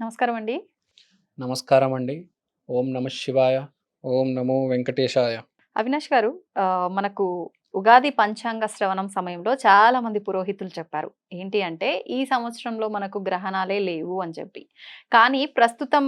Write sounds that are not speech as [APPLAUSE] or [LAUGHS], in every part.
నమస్కారం అండి నమస్కారం అండి ఓం నమ శివాయ ఓం నమో వెంకటేశాయ. అవినాష్ గారు మనకు ఉగాది పంచాంగ శ్రవణం సమయంలో చాలా మంది పురోహితులు చెప్పారు. ఏంటి అంటే ఈ సంవత్సరంలో మనకు గ్రహణాలే లేవు అని చెప్పి. కానీ ప్రస్తుతం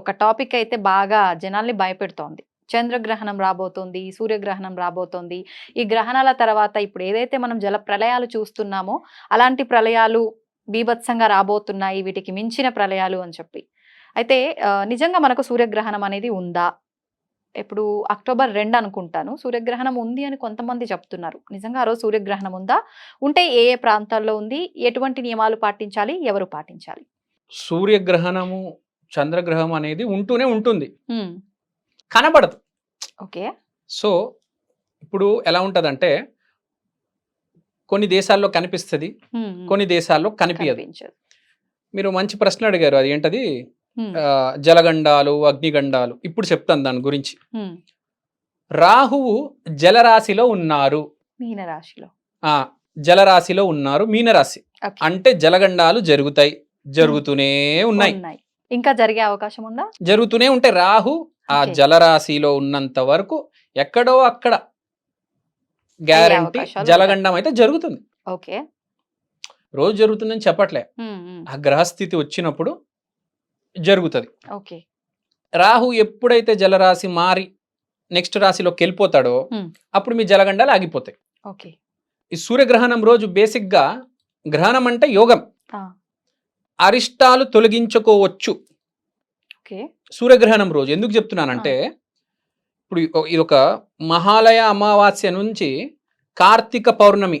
ఒక టాపిక్ అయితే బాగా జనాల్ని భయపెడుతోంది. చంద్రగ్రహణం రాబోతోంది సూర్యగ్రహణం రాబోతోంది. ఈ గ్రహణాల తర్వాత ఇప్పుడు ఏదైతే మనం జల ప్రళయాలు చూస్తున్నామో అలాంటి ప్రళయాలు బీభత్సంగా రాబోతున్నాయి వీటికి మించిన ప్రళయాలు అని చెప్పి. అయితే నిజంగా మనకు సూర్యగ్రహణం అనేది ఉందా? ఇప్పుడు అక్టోబర్ రెండు అనుకుంటాను. సూర్యగ్రహణం ఉంది అని కొంతమంది చెప్తున్నారు. నిజంగా ఆ రోజు సూర్యగ్రహణం ఉందా? ఉంటే ఏ ఏ ప్రాంతాల్లో ఉంది? ఎటువంటి నియమాలు పాటించాలి? ఎవరు పాటించాలి? సూర్యగ్రహణము చంద్రగ్రహం అనేది ఉంటూనే ఉంటుంది. కనబడదు. ఓకే. సో ఇప్పుడు ఎలా ఉంటదంటే కొన్ని దేశాల్లో కనిపిస్తుంది. కొన్ని దేశాల్లో కనిపించదు. మీరు మంచి ప్రశ్న అడిగారు అది ఏంటది? జలగండాలు అగ్నిగండాలు ఇప్పుడు చెప్తాను దాని గురించి. రాహువు జలరాశిలో ఉన్నారు. మీనరాశిలో. ఆ జలరాశిలో ఉన్నారు మీనరాశి. అంటే జలగండాలు జరుగుతాయి జరుగుతూనే ఉన్నాయి. ఉన్నాయి. ఇంకా జరిగే అవకాశం ఉందా? జరుగుతూనే ఉంటాయి. రాహు ఆ. జలరాశిలో ఉన్నంత వరకు ఎక్కడో అక్కడ గ్యారంటీ జలగండం అయితే జరుగుతుంది. ఓకే. రోజు జరుగుతుందని చెప్పట్లే. ఆ గ్రహస్థితి వచ్చినప్పుడు జరుగుతుంది. ఓకే. రాహు ఎప్పుడైతే జలరాశి మారి నెక్స్ట్ రాశిలోకి వెళ్ళిపోతాడో. అప్పుడు మీ జలగండాలు ఆగిపోతాయి. ఓకే. ఈ సూర్యగ్రహణం రోజు బేసిక్గా గ్రహణం అంటే యోగం. అరిష్టాలు తొలగించుకోవచ్చు. ఓకే. సూర్యగ్రహణం రోజు. ఎందుకు చెప్తున్నానంటే ఇప్పుడు ఇది ఒక మహాలయ అమావాస్య నుంచి కార్తీక పౌర్ణమి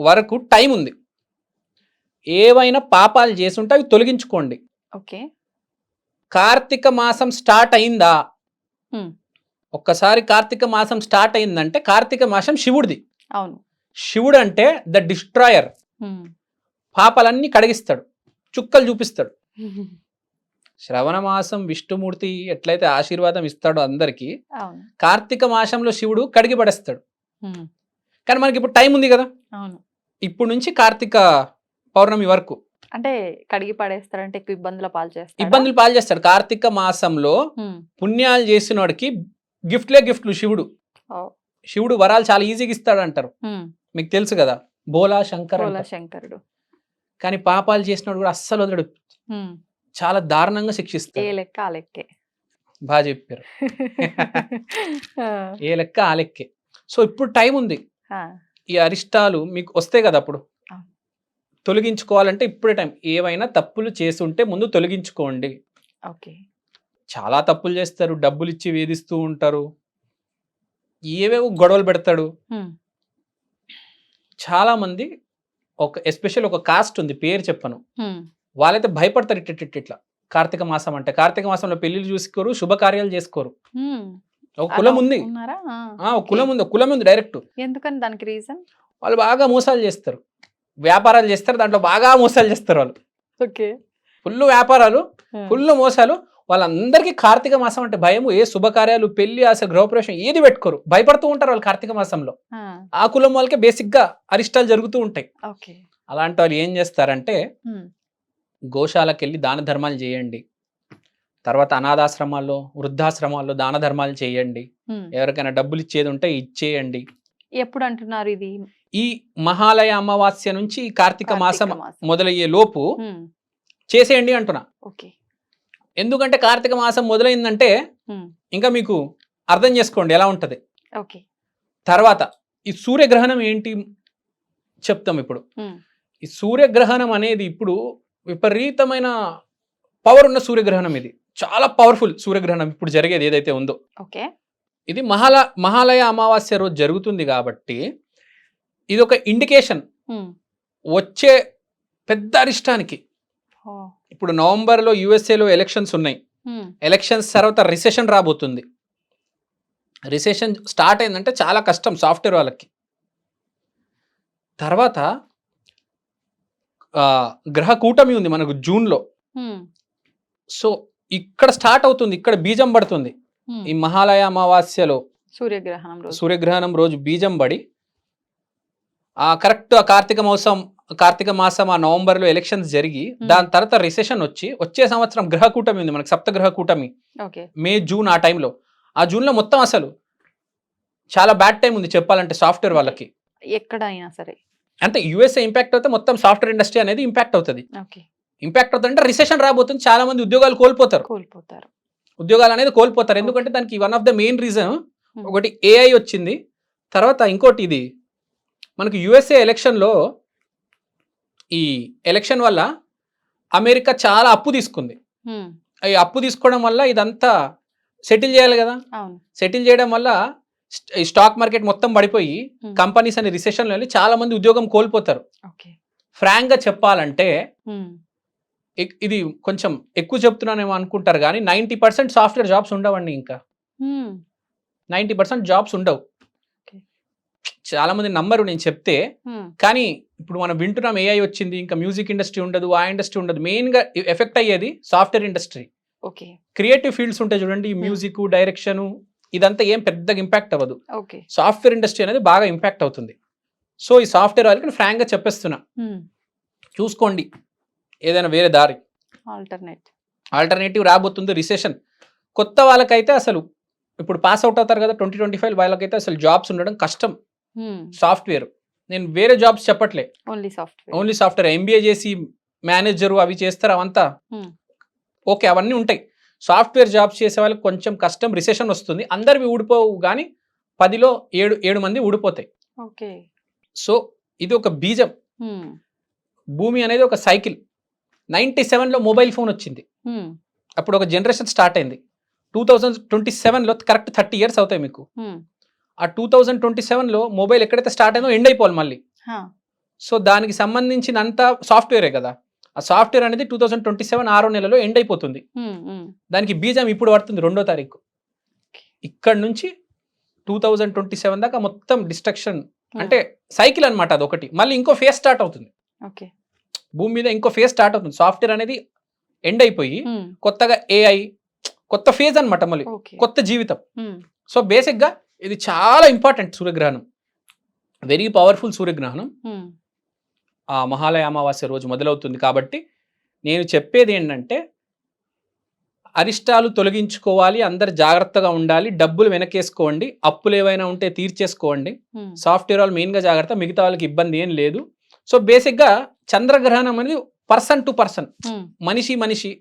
వరకు టైం ఉంది. ఏవైనా పాపాలు చేసుంటే అవి తొలగించుకోండి. ఓకే. కార్తీక మాసం స్టార్ట్ అయిందా. ఒక్కసారి కార్తీక మాసం స్టార్ట్ అయిందంటే కార్తీక మాసం శివుడిది. అవును. శివుడు అంటే ద డిస్ట్రాయర్. పాపాలన్నీ కడిగిస్తాడు. చుక్కలు చూపిస్తాడు. [LAUGHS] శ్రవణ మాసం విష్ణుమూర్తి ఎట్లయితే ఆశీర్వాదం ఇస్తాడో అందరికీ కార్తీక మాసంలో శివుడు కడిగి పడేస్తాడు. కానీ మనకి ఇప్పుడు టైం ఉంది కదా? ఇప్పుడు నుంచి కార్తీక పౌర్ణమి వరకు. అంటే కడిగి పడేస్తారంటే ఎక్కువ ఇబ్బందుల పాలు చేస్తారు ఇబ్బందులు పాలు చేస్తాడు. కార్తీక మాసంలో పుణ్యాలు చేసిన వాడికి గిఫ్ట్లే గిఫ్ట్లు శివుడు. శివుడు వరాలు చాలా ఈజీగా ఇస్తాడు అంటారు మీకు తెలుసు కదా? బోలా శంకర్. శంకరుడు. కానీ పాపాలు చేసినోడు కూడా అస్సలు వదలడు. చాలా దారుణంగా ఏ శిక్షిస్తాడు లెక్క ఆ లెక్కే. బాగా చెప్పారు. [LAUGHS] ఏ లెక్క ఆ లెక్కే. సో ఇప్పుడు టైం ఉంది. ఈ అరిష్టాలు మీకు వస్తాయి కదా అప్పుడు. తొలగించుకోవాలంటే ఇప్పుడే టైం. ఏవైనా తప్పులు చేసి ఉంటే ముందు తొలగించుకోండి. ఓకే. చాలా తప్పులు చేస్తారు. డబ్బులు ఇచ్చి వేధిస్తూ ఉంటారు. ఏవేవో గొడవలు పెడతాడు. చాలా మంది ఒక ఎస్పెషల్ ఒక కాస్ట్ ఉంది. పేరు చెప్పను. వాళ్ళైతే భయపడతారు ఇట్ ఇట్ ఇట్ ఇట్లా. కార్తీక మాసం అంటే. కార్తీక మాసంలో పెళ్ళిళ్ళు చూసుకోరు శుభకార్యాలు చేసుకోరు. ఒక కులం ఉంది. ఒక. కులం ఉంది కులం ఉంది డైరెక్ట్. ఎందుకని దానికి రీజన్? వాళ్ళు బాగా మోసాలు చేస్తారు. వ్యాపారాలు చేస్తారు దాంట్లో బాగా మోసాలు చేస్తారు వాళ్ళు. ఓకే. ఫుల్ వ్యాపారాలు ఫుల్ మోసాలు. వాళ్ళందరికీ కార్తీక మాసం అంటే భయము. ఏ శుభకార్యాలు పెళ్ళి అసలు గృహప్రవేశం ఏది పెట్టుకోరు. భయపడుతూ ఉంటారు వాళ్ళు కార్తీక మాసంలో. ఆ. కులం వాళ్ళకే బేసిక్గా అరిష్టాలు జరుగుతూ ఉంటాయి. అలాంటి వాళ్ళు ఏం చేస్తారంటే. గోశాలకు వెళ్ళి దాన ధర్మాలు చేయండి తర్వాత అనాథాశ్రమాల్లో వృద్ధాశ్రమాల్లో దాన ధర్మాలు చేయండి. ఎవరికైనా డబ్బులు ఇచ్చేది ఉంటే ఇచ్చేయండి ఎప్పుడు అంటున్నారు ఇది ఈ మహాలయ అమావాస్య నుంచి కార్తీక మాసం. మొదలయ్యే లోపు. చేసేయండి అంటున్నా ఎందుకంటే కార్తీక మాసం మొదలైందంటే. ఇంకా మీకు అర్థం చేసుకోండి ఎలా ఉంటది ఓకే తర్వాత ఈ సూర్యగ్రహణం ఏంటి చెప్తాం ఇప్పుడు. ఈ సూర్యగ్రహణం అనేది ఇప్పుడు విపరీతమైన పవర్ ఉన్న సూర్యగ్రహణం ఇది. చాలా పవర్ఫుల్ సూర్యగ్రహణం ఇప్పుడు జరిగేది ఏదైతే ఉందో. ఓకే. ఇది మహాల మహాలయ అమావాస్య రోజు జరుగుతుంది కాబట్టి ఇది ఒక ఇండికేషన్. వచ్చే పెద్ద అరిష్టానికి. ఇప్పుడు నవంబర్లో యుఎస్ఏలో ఎలక్షన్స్ ఉన్నాయి. ఎలక్షన్స్ తర్వాత రిసెషన్ రాబోతుంది. రిసెషన్ స్టార్ట్ అయిందంటే చాలా కష్టం సాఫ్ట్వేర్ వాళ్ళకి. తర్వాత గ్రహ కూటమి ఉంది మనకు జూన్లో. సో ఇక్కడ స్టార్ట్ అవుతుంది ఇక్కడ బీజం పడుతుంది. ఈ మహాలయ అమావాస్యలో సూర్యగ్రహణం రోజు. సూర్యగ్రహణం రోజు బీజం పడి ఆ కరెక్ట్ ఆ కార్తీక మాసం కార్తీక మాసం ఆ నవంబర్లో ఎలక్షన్స్ జరిగి. దాని తర్వాత రిసెషన్ వచ్చి వచ్చే సంవత్సరం గ్రహ కూటమి ఉంది మనకి సప్త గ్రహ కూటమి. మే జూన్ ఆ టైంలో. ఆ జూన్లో మొత్తం అసలు చాలా బ్యాడ్ టైం ఉంది చెప్పాలంటే సాఫ్ట్వేర్ వాళ్ళకి. ఎక్కడైనా సరే. అంటే యుఎస్ఏ ఇంపాక్ట్ అవుతే మొత్తం సాఫ్ట్వేర్ ఇండస్ట్రీ అనేది ఇంపాక్ట్ అవుతుంది. ఇంపాక్ట్ అవుతుంది అంటే రిసెషన్ రాబోతుంది చాలా మంది ఉద్యోగాలు కోల్పోతారు. కోల్పోతారు. ఉద్యోగాలు అనేది కోల్పోతారు. ఎందుకంటే దానికి one of the main reason Hmm. ఒకటి ఏఐ వచ్చింది. తర్వాత ఇంకోటి ఇది. మనకి యుఎస్ఏ ఎలక్షన్లో ఈ ఎలక్షన్ వల్ల అమెరికా చాలా అప్పు తీసుకుంది. ఈ అప్పు తీసుకోవడం వల్ల ఇదంతా సెటిల్ చేయాలి కదా? సెటిల్ చేయడం వల్ల స్టాక్ మార్కెట్ మొత్తం పడిపోయి ఉమ్, కంపెనీస్ అని రిసెషన్లో వెళ్ళి చాలా మంది ఉద్యోగం కోల్పోతారు. ఫ్రాంక్గా చెప్పాలంటే ఇ- ఇది కొంచెం ఎక్కువ చెప్తున్నానేమో అనుకుంటారు కానీ నైంటీ పర్సెంట్ సాఫ్ట్వేర్ జాబ్స్ ఉండవండి ఇంకా. ఉమ్, నైంటీ పర్సెంట్ జాబ్స్ ఉండవు. చాలా మంది నంబరు నేను చెప్తే. కానీ ఇప్పుడు మనం వింటున్నాం ఏఐ వచ్చింది ఇంకా మ్యూజిక్ ఇండస్ట్రీ ఉండదు ఆ ఇండస్ట్రీ ఉండదు. మెయిన్గా ఎఫెక్ట్ అయ్యేది software industry. Okay. Creative fields ఉంటాయి చూడండి మ్యూజిక్ డైరెక్షన్ ఇదంతా ఏం పెద్దగా ఇంపాక్ట్ అవ్వదు. సాఫ్ట్వేర్ ఇండస్ట్రీ అనేది బాగా ఇంపాక్ట్ అవుతుంది. సో ఈ సాఫ్ట్వేర్ వాళ్ళకి నేను ఫ్రాంక్గా చెప్పేస్తున్నా. ఉమ్, చూసుకోండి. ఏదైనా వేరే దారి. ఆల్టర్నేట్ ఆల్టర్నేటివ్ రాబోతుంది రిసెషన్ కొత్త వాళ్ళకైతే అసలు ఇప్పుడు పాస్ అవుట్ అవుతారు కదా ట్వంటీ ట్వంటీ ఫైవ్ వాళ్ళకైతే అసలు జాబ్స్ ఉండడం కష్టం. సాఫ్ట్వేర్ నేను వేరే జాబ్స్ చెప్పట్లే. Only software only software MBA చేసి మేనేజర్ అవి చేస్తారు అవంతా. Hmm. ఓకే అవన్నీ ఉంటాయి. సాఫ్ట్వేర్ జాబ్స్ చేసే వాళ్ళకి కొంచెం కష్టం రిసెషన్ వస్తుంది. అందరివి ఊడిపోవు కానీ పదిలో ఏడు ఏడు మంది ఊడిపోతాయి. ఓకే. సో ఇది ఒక బీజం. భూమి అనేది ఒక సైకిల్. నైంటీ సెవెన్లో మొబైల్ ఫోన్ వచ్చింది. అప్పుడు ఒక జనరేషన్ స్టార్ట్ అయింది. టూ థౌజండ్ ట్వంటీ సెవెన్లో కరెక్ట్ థర్టీ ఇయర్స్ అవుతాయి మీకు. ఆ టూ థౌజండ్ ట్వంటీ సెవెన్లో మొబైల్ ఎక్కడైతే స్టార్ట్ అయిందో ఎండ్ అయిపోవాలి మళ్ళీ. సో దానికి సంబంధించిన అంతా సాఫ్ట్వేరే కదా. ఆ సాఫ్ట్వేర్ అనేది టూ థౌజండ్ ట్వంటీ సెవెన్ ఆరో నెలలో ఎండ్ అయిపోతుంది. దానికి బీజం ఇప్పుడు పడుతుంది రెండో తారీఖు. ఇక్కడ నుంచి టూ థౌజండ్ ట్వంటీ సెవెన్ దాకా మొత్తం డిస్ట్రక్షన్ అంటే సైకిల్ అన్నమాట అదొకటి. మళ్ళీ ఇంకో ఫేజ్ స్టార్ట్ అవుతుంది. భూమి మీద ఇంకో ఫేజ్ స్టార్ట్ అవుతుంది. సాఫ్ట్వేర్ అనేది ఎండ్ అయిపోయి కొత్తగా ఏఐ కొత్త ఫేజ్ అన్నమాట మళ్ళీ. కొత్త జీవితం. సో బేసిక్గా ఇది చాలా ఇంపార్టెంట్ సూర్యగ్రహణం. వెరీ పవర్ఫుల్ సూర్యగ్రహణం. ఆ మహాలయ అమావాస్య రోజు మొదలవుతుంది కాబట్టి నేను చెప్పేది ఏంటంటే అరిష్టాలు తొలగించుకోవాలి అందరు జాగ్రత్తగా ఉండాలి డబ్బులు వెనకేసుకోండి అప్పులు ఏవైనా ఉంటే తీర్చేసుకోండి. సాఫ్ట్వేర్ వాళ్ళు మెయిన్గా జాగ్రత్త మిగతా వాళ్ళకి ఇబ్బంది ఏం లేదు. సో బేసిక్గా చంద్రగ్రహణం అనేది పర్సన్ టు పర్సన్. మనిషి మనిషి.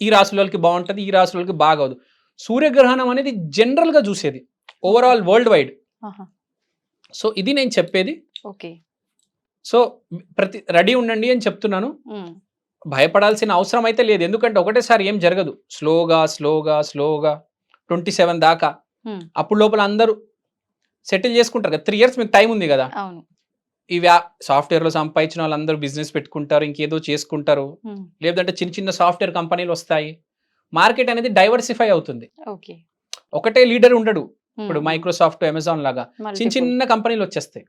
ఈ వాళ్ళకి బాగుంటుంది ఈ వాళ్ళకి బాగోదు. సూర్యగ్రహణం అనేది జనరల్గా చూసేది. Overall world wide. సో ఇది నేను చెప్పేది. ఓకే. సో ప్రతి రెడీ ఉండండి అని చెప్తున్నాను. భయపడాల్సిన అవసరం అయితే లేదు. ఎందుకంటే ఒకటేసారి ఏం జరగదు. స్లోగా స్లోగా స్లోగా ట్వంటీ సెవెన్ దాకా అప్పుడు లోపల అందరూ సెటిల్ చేసుకుంటారు కదా. త్రీ ఇయర్స్ మీకు టైం ఉంది కదా. వ్యా సాఫ్ట్వేర్లో సంపాదించిన వాళ్ళందరూ బిజినెస్ పెట్టుకుంటారు ఇంకేదో చేసుకుంటారు. లేదంటే చిన్న చిన్న సాఫ్ట్వేర్ కంపెనీలు వస్తాయి. మార్కెట్ అనేది డైవర్సిఫై అవుతుంది. ఒకటే లీడర్ ఉండడు. ఇప్పుడు మైక్రోసాఫ్ట్ అమెజాన్ లాగా చిన్న. చిన్న కంపెనీలు వచ్చేస్తాయి.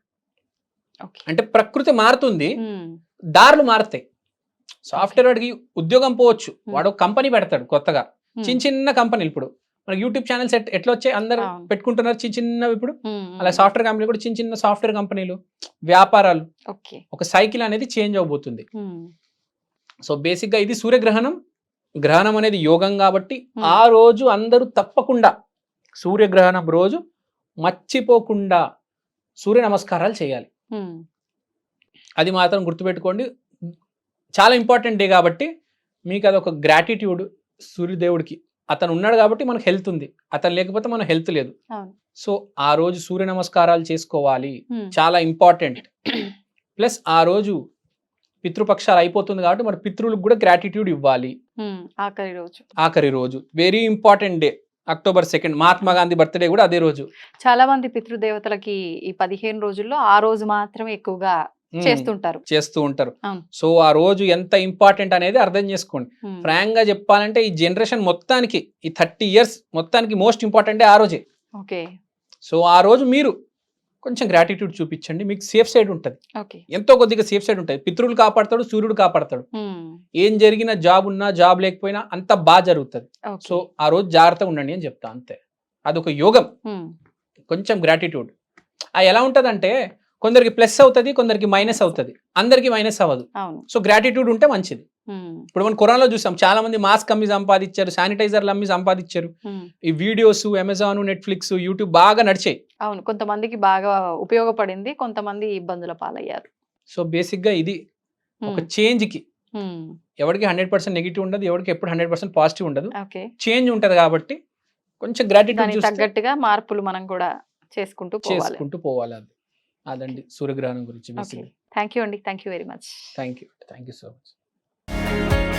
అంటే ప్రకృతి మారుతుంది దారులు మారుతాయి. సాఫ్ట్వేర్ వాడికి ఉద్యోగం పోవచ్చు వాడు కంపెనీ పెడతాడు కొత్తగా. చిన్న చిన్న కంపెనీలు ఇప్పుడు. మనకి యూట్యూబ్ ఛానల్స్ ఎట్లా వచ్చాయి? అందరూ. పెట్టుకుంటున్నారు చిన్న చిన్నవి ఇప్పుడు. అలా సాఫ్ట్వేర్ కంపెనీలు కూడా చిన్న చిన్న సాఫ్ట్వేర్ కంపెనీలు వ్యాపారాలు. ఒక సైకిల్ అనేది చేంజ్ అవబోతుంది సో బేసిక్గా ఇది సూర్యగ్రహణం. గ్రహణం అనేది యోగం కాబట్టి. ఆ రోజు అందరూ తప్పకుండా సూర్యగ్రహణం రోజు మర్చిపోకుండా సూర్య నమస్కారాలు చేయాలి. అది మాత్రం గుర్తుపెట్టుకోండి. చాలా ఇంపార్టెంట్ డే కాబట్టి మీకు అది ఒక గ్రాటిట్యూడ్ సూర్యదేవుడికి. అతను ఉన్నాడు కాబట్టి మనకు హెల్త్ ఉంది. అతను లేకపోతే మన హెల్త్ లేదు. సో ఆ రోజు సూర్య నమస్కారాలు చేసుకోవాలి. చాలా ఇంపార్టెంట్. ప్లస్ ఆ రోజు పితృపక్షాలు అయిపోతుంది కాబట్టి మన పితృలకు కూడా గ్రాటిట్యూడ్ ఇవ్వాలి. ఆఖరి రోజు. ఆఖరి రోజు. Very important day. October second Mahatma Gandhi birthday కూడా అదే రోజు. చాలా మంది పితృదేవతలకి ఈ పదిహేను రోజుల్లో ఆ రోజు మాత్రమే ఎక్కువగా. చేస్తుంటారు. చేస్తూ ఉంటారు. సో ఆ రోజు ఎంత ఇంపార్టెంట్ అనేది అర్థం చేసుకోండి. ఫ్రాంక్గా చెప్పాలంటే ఈ జనరేషన్ మొత్తానికి ఈ థర్టీ ఇయర్స్ మొత్తానికి మోస్ట్ ఇంపార్టెంట్ ఆ రోజే. ఓకే. సో ఆ రోజు మీరు కొంచెం గ్రాటిట్యూడ్ చూపించండి. మీకు సేఫ్ సైడ్ ఉంటుంది. ఎంతో కొద్దిగా సేఫ్ సైడ్ ఉంటుంది. పితృలు కాపాడతాడు సూర్యుడు కాపాడతాడు. ఏం జరిగినా జాబ్ ఉన్నా జాబ్ లేకపోయినా అంత బాగా జరుగుతుంది. సో ఆ రోజు జాగ్రత్తగా ఉండండి అని చెప్తా అంతే. అదొక యోగం. కొంచెం గ్రాటిట్యూడ్ ఆ ఎలా ఉంటుందంటే కొందరికి ప్లస్ అవుతుంది కొందరికి మైనస్ అవుతుంది. అందరికి మైనస్ అవ్వదు. సో గ్రాటిట్యూడ్ ఉంటే మంచిది. ఇప్పుడు మనం కరోనాలో చూసాం చాలా మంది మాస్క్ అమ్మి సంపాదించారు శానిటైజర్లు అమ్మి సంపాదించారు. ఈ వీడియోస్ అమెజాన్ నెట్ఫ్లిక్స్ యూట్యూబ్ బాగా నడిచాయి. అవును కొంతమందికి బాగా ఉపయోగపడింది కొంతమంది ఇబ్బందుల పాలయ్యారు. సో బేసిక్గా ఇది ఒక చేంజ్కి ఎవరికి హండ్రెడ్ పర్సెంట్ నెగిటివ్ ఉండదు ఎవరికి ఎప్పుడు హండ్రెడ్ పర్సెంట్ పాజిటివ్ ఉండదు. చేంజ్ ఉంటది కాబట్టి కొంచెం గ్రాటిట్యూడ్ తగ్గట్టుగా మార్పులు మనం కూడా చేసుకుంటూ చేసుకుంటూ పోవాలి అది. అదండి సూర్యగ్రహణం గురించి థ్యాంక్ యూ అండి. Thank you very much. Thank you thank you so much. Bye.